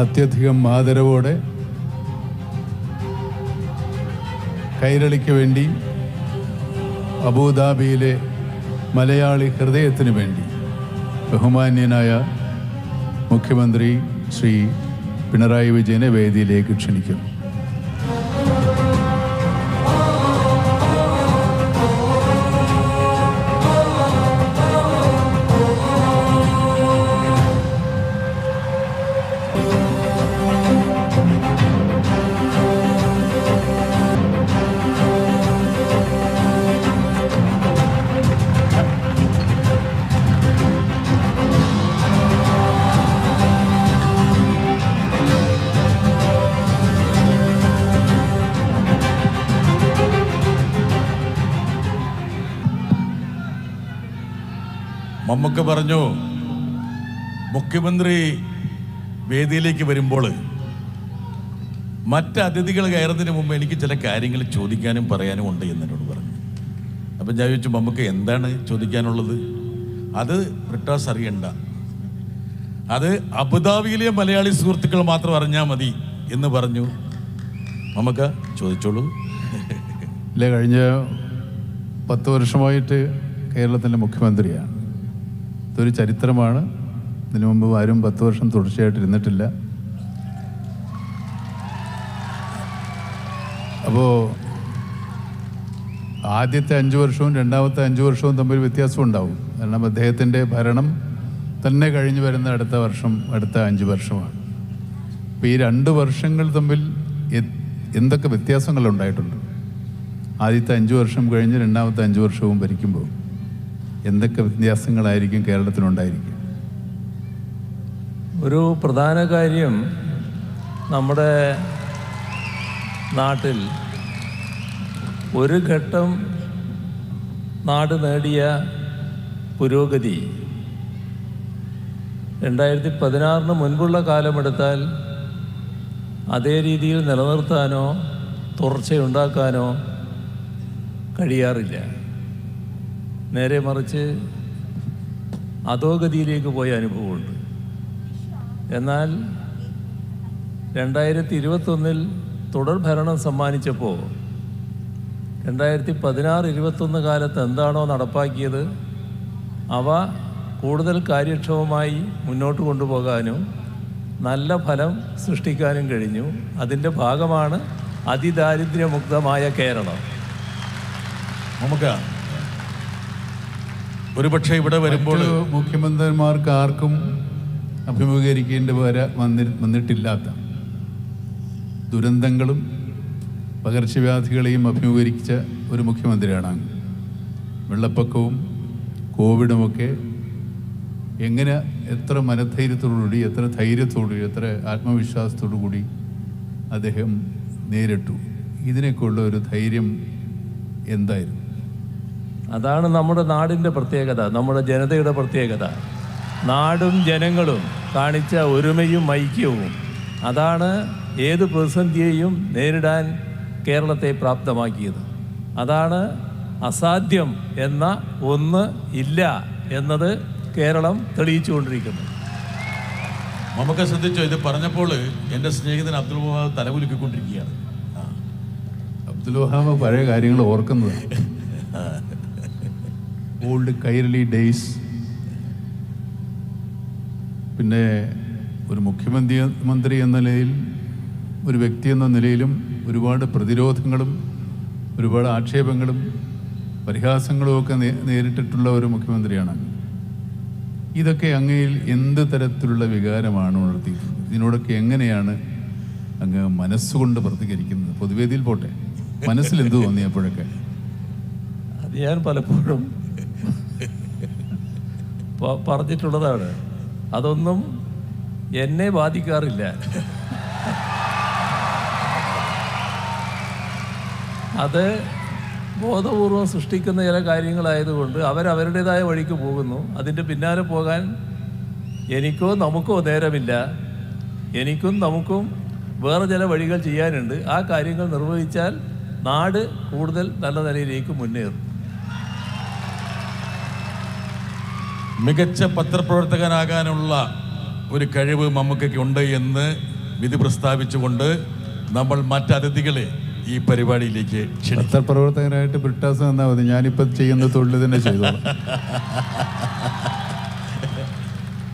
അത്യധികം ആദരവോടെ കൈരളിക്ക് വേണ്ടി അബുദാബിയിലെ മലയാളി ഹൃദയത്തിന് വേണ്ടി ബഹുമാന്യനായ മുഖ്യമന്ത്രി ശ്രീ പിണറായി വിജയനെ വേദിയിലേക്ക് ക്ഷണിക്കുന്നു. മമ്മക്ക് പറഞ്ഞു മുഖ്യമന്ത്രി വേദിയിലേക്ക് വരുമ്പോൾ മറ്റ് അതിഥികൾ കയറുന്നതിന് മുമ്പ് എനിക്ക് ചില കാര്യങ്ങൾ ചോദിക്കാനും പറയാനും ഉണ്ട് എന്ന് എന്നോട് പറഞ്ഞു. അപ്പം ഞാൻ ചോദിച്ചു മമ്മക്ക് എന്താണ് ചോദിക്കാനുള്ളത്? അത് ബ്രിട്ടാസ് അറിയണ്ട. അത് അബുദാബിയിലെ മലയാളി സുഹൃത്തുക്കൾ മാത്രം അറിഞ്ഞാൽ മതി എന്ന് പറഞ്ഞു. നമുക്ക് ചോദിച്ചോളൂ. ഇല്ല കഴിഞ്ഞ പത്ത് വർഷമായിട്ട് കേരളത്തിന്റെ മുഖ്യമന്ത്രിയാണ്. ഇതൊരു ചരിത്രമാണ്. ഇതിനു മുമ്പ് ആരും പത്ത് വർഷം തുടർച്ചയായിട്ട് ഇരുന്നിട്ടില്ല. അപ്പോൾ ആദ്യത്തെ അഞ്ച് വർഷവും രണ്ടാമത്തെ അഞ്ച് വർഷവും തമ്മിൽ വ്യത്യാസം ഉണ്ടാവും. കാരണം അദ്ദേഹത്തിന്റെ ഭരണം തന്നെ കഴിഞ്ഞു വരുന്ന അടുത്ത വർഷം അടുത്ത അഞ്ച് വർഷമാണ്. അപ്പോൾ ഈ രണ്ട് വർഷങ്ങൾ തമ്മിൽ എന്തൊക്കെ വ്യത്യാസങ്ങൾ ഉണ്ടായിട്ടുണ്ട്? ആദ്യത്തെ അഞ്ച് വർഷം കഴിഞ്ഞ് രണ്ടാമത്തെ അഞ്ച് വർഷവും ഭരിക്കുമ്പോൾ. എന്തൊക്കെ വ്യത്യാസങ്ങളായിരിക്കും കേരളത്തിലുണ്ടായിരിക്കും? ഒരു പ്രധാന കാര്യം നമ്മുടെ നാട്ടിൽ ഒരു ഘട്ടം നാട് നേടിയ പുരോഗതി രണ്ടായിരത്തി പതിനാറിന് മുൻപുള്ള കാലമെടുത്താൽ അതേ രീതിയിൽ നിലനിർത്താനോ തുടർച്ചയുണ്ടാക്കാനോ കഴിയാറില്ല. നേരെ മറിച്ച് അധോഗതിയിലേക്ക് പോയ അനുഭവമുണ്ട്. എന്നാൽ രണ്ടായിരത്തി ഇരുപത്തൊന്നിൽ തുടർ ഭരണം സമ്മാനിച്ചപ്പോൾ രണ്ടായിരത്തി പതിനാറ് ഇരുപത്തൊന്ന് കാലത്ത് എന്താണോ നടപ്പാക്കിയത് അവ കൂടുതൽ കാര്യക്ഷമമായി മുന്നോട്ട് കൊണ്ടുപോകാനും നല്ല ഫലം സൃഷ്ടിക്കാനും കഴിഞ്ഞു. അതിന്റെ ഭാഗമാണ് അതിദാരിദ്ര്യമുക്തമായ കേരളം. മമ്മക്ക ഒരുപക്ഷെ ഇവിടെ വരുമ്പോൾ മുഖ്യമന്ത്രിമാർക്ക് ആർക്കും അഭിമുഖീകരിക്കേണ്ടി വര വന്നി വന്നിട്ടില്ലാത്ത ദുരന്തങ്ങളും പകർച്ചവ്യാധികളെയും അഭിമുഖീകരിച്ച ഒരു മുഖ്യമന്ത്രിയാണ് വെള്ളപ്പൊക്കവും കോവിഡുമൊക്കെ എങ്ങനെ എത്ര മനധൈര്യത്തോടുകൂടി എത്ര ധൈര്യത്തോടുകൂടി എത്ര ആത്മവിശ്വാസത്തോടു കൂടി അദ്ദേഹം നേരിട്ടു. ഇതിനൊക്കെയുള്ള ഒരു ധൈര്യം എന്തായിരുന്നു? അതാണ് നമ്മുടെ നാടിന്റെ പ്രത്യേകത നമ്മുടെ ജനതയുടെ പ്രത്യേകത. നാടും ജനങ്ങളും കാണിച്ച ഒരുമയും ഐക്യവും. അതാണ് ഏത് പ്രതിസന്ധിയെയും നേരിടാൻ കേരളത്തെ പ്രാപ്തമാക്കിയത്. അതാണ് അസാധ്യം എന്ന ഒന്ന് ഇല്ല എന്നത് കേരളം തെളിയിച്ചുകൊണ്ടിരിക്കുന്നു നമുക്ക് ശ്രദ്ധിച്ചോ? ഇത് പറഞ്ഞപ്പോൾ എന്റെ സ്നേഹിതൻ അബ്ദുൾ വഹാബ് തലകുലുക്കിക്കൊണ്ടിരിക്കുകയാണ്. അബ്ദുൽ വഹാബ് പഴയ കാര്യങ്ങൾ ഓർക്കുന്നത്. ഓൾഡ് കൈരളി ഡേയ്സ് പിന്നെ ഒരു മുഖ്യമന്ത്രി മന്ത്രി എന്ന നിലയിൽ ഒരു വ്യക്തി എന്ന നിലയിലും ഒരുപാട് പ്രതിരോധങ്ങളും ഒരുപാട് ആക്ഷേപങ്ങളും പരിഹാസങ്ങളും ഒക്കെ നേരിട്ടിട്ടുള്ള ഒരു മുഖ്യമന്ത്രിയാണ് ഇതൊക്കെ അങ്ങയിൽ എന്ത് തരത്തിലുള്ള വികാരമാണ് ഉണർത്തിയിട്ടുള്ളത്? ഇതിനോടൊക്കെ എങ്ങനെയാണ് അങ്ങ് മനസ്സുകൊണ്ട് പ്രതികരിക്കുന്നത്? പൊതുവേദിയിൽ പോട്ടെ. മനസ്സിൽ എന്ത് തോന്നിയപ്പോഴൊക്കെ അത് ഞാൻ പലപ്പോഴും പറഞ്ഞിട്ടുള്ളതാണ്. അതൊന്നും എന്നെ ബാധിക്കാറില്ല. അത് ബോധപൂർവം സൃഷ്ടിക്കുന്ന ചില കാര്യങ്ങളായതുകൊണ്ട് അവരവരുടേതായ വഴിക്ക് പോകുന്നു. അതിന്റെ പിന്നാലെ പോകാൻ എനിക്കോ നമുക്കോ നേരമില്ല. എനിക്കും നമുക്കും വേറെ ചില വഴികൾ ചെയ്യാനുണ്ട്. ആ കാര്യങ്ങൾ നിർവഹിച്ചാൽ നാട് കൂടുതൽ നല്ല നിലയിലേക്ക് മുന്നേറും. മികച്ച പത്രപ്രവർത്തകനാകാനുള്ള ഒരു കഴിവ് മമ്മൂക്കയ്ക്ക് ഉണ്ട് എന്ന് വിധി പ്രസ്താവിച്ചുകൊണ്ട് നമ്മൾ മറ്റതിഥികളെ ഈ പരിപാടിയിലേക്ക് പത്രപ്രവർത്തകനായിട്ട് ബ്രിട്ടാസ് തന്നാൽ മതി. ഞാനിപ്പോൾ ചെയ്യുന്ന തൊഴിൽ തന്നെ ചെയ്തോളാം.